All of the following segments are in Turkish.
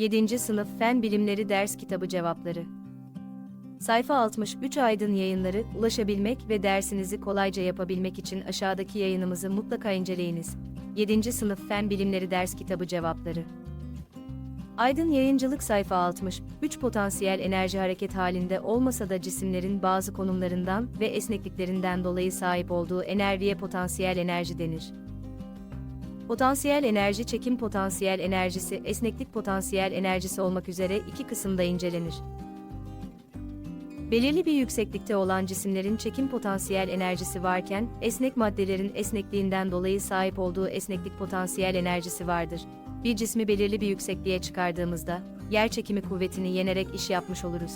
7. Sınıf Fen Bilimleri Ders Kitabı Cevapları Sayfa 63 Aydın Yayınları, ulaşabilmek ve dersinizi kolayca yapabilmek için aşağıdaki yayınımızı mutlaka inceleyiniz. 7. Sınıf Fen Bilimleri Ders Kitabı Cevapları Aydın Yayıncılık sayfa 60, 3 potansiyel enerji hareket halinde olmasa da cisimlerin bazı konumlarından ve esnekliklerinden dolayı sahip olduğu enerjiye potansiyel enerji denir. Potansiyel enerji çekim potansiyel enerjisi, esneklik potansiyel enerjisi olmak üzere iki kısımda incelenir. Belirli bir yükseklikte olan cisimlerin çekim potansiyel enerjisi varken, esnek maddelerin esnekliğinden dolayı sahip olduğu esneklik potansiyel enerjisi vardır. Bir cismi belirli bir yüksekliğe çıkardığımızda, yer çekimi kuvvetini yenerek iş yapmış oluruz.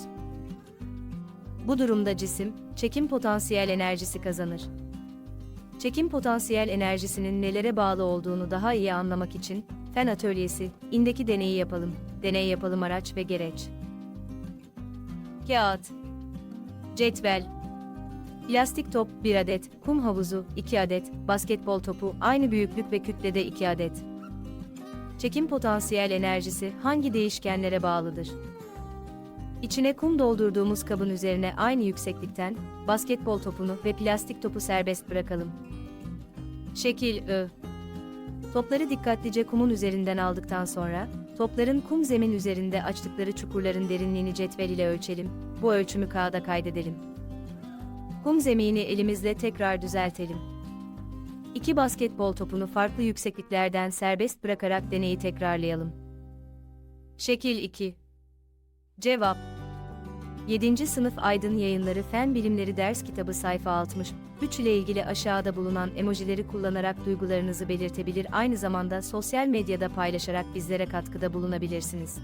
Bu durumda cisim, çekim potansiyel enerjisi kazanır. Çekim potansiyel enerjisinin nelere bağlı olduğunu daha iyi anlamak için, fen atölyesi, indeki deneyi yapalım, deney yapalım araç ve gereç. Kağıt Cetvel Plastik top 1 adet, kum havuzu 2 adet, basketbol topu aynı büyüklük ve kütlede 2 adet. Çekim potansiyel enerjisi hangi değişkenlere bağlıdır? İçine kum doldurduğumuz kabın üzerine aynı yükseklikten basketbol topunu ve plastik topu serbest bırakalım. Şekil Ö. Topları dikkatlice kumun üzerinden aldıktan sonra, topların kum zemin üzerinde açtıkları çukurların derinliğini cetvel ile ölçelim, bu ölçümü kağıda kaydedelim. Kum zemini elimizle tekrar düzeltelim. İki basketbol topunu farklı yüksekliklerden serbest bırakarak deneyi tekrarlayalım. Şekil 2 Cevap 7. Sınıf Aydın Yayınları Fen Bilimleri Ders Kitabı sayfa 60, 3 ile ilgili aşağıda bulunan emojileri kullanarak duygularınızı belirtebilir aynı zamanda sosyal medyada paylaşarak bizlere katkıda bulunabilirsiniz.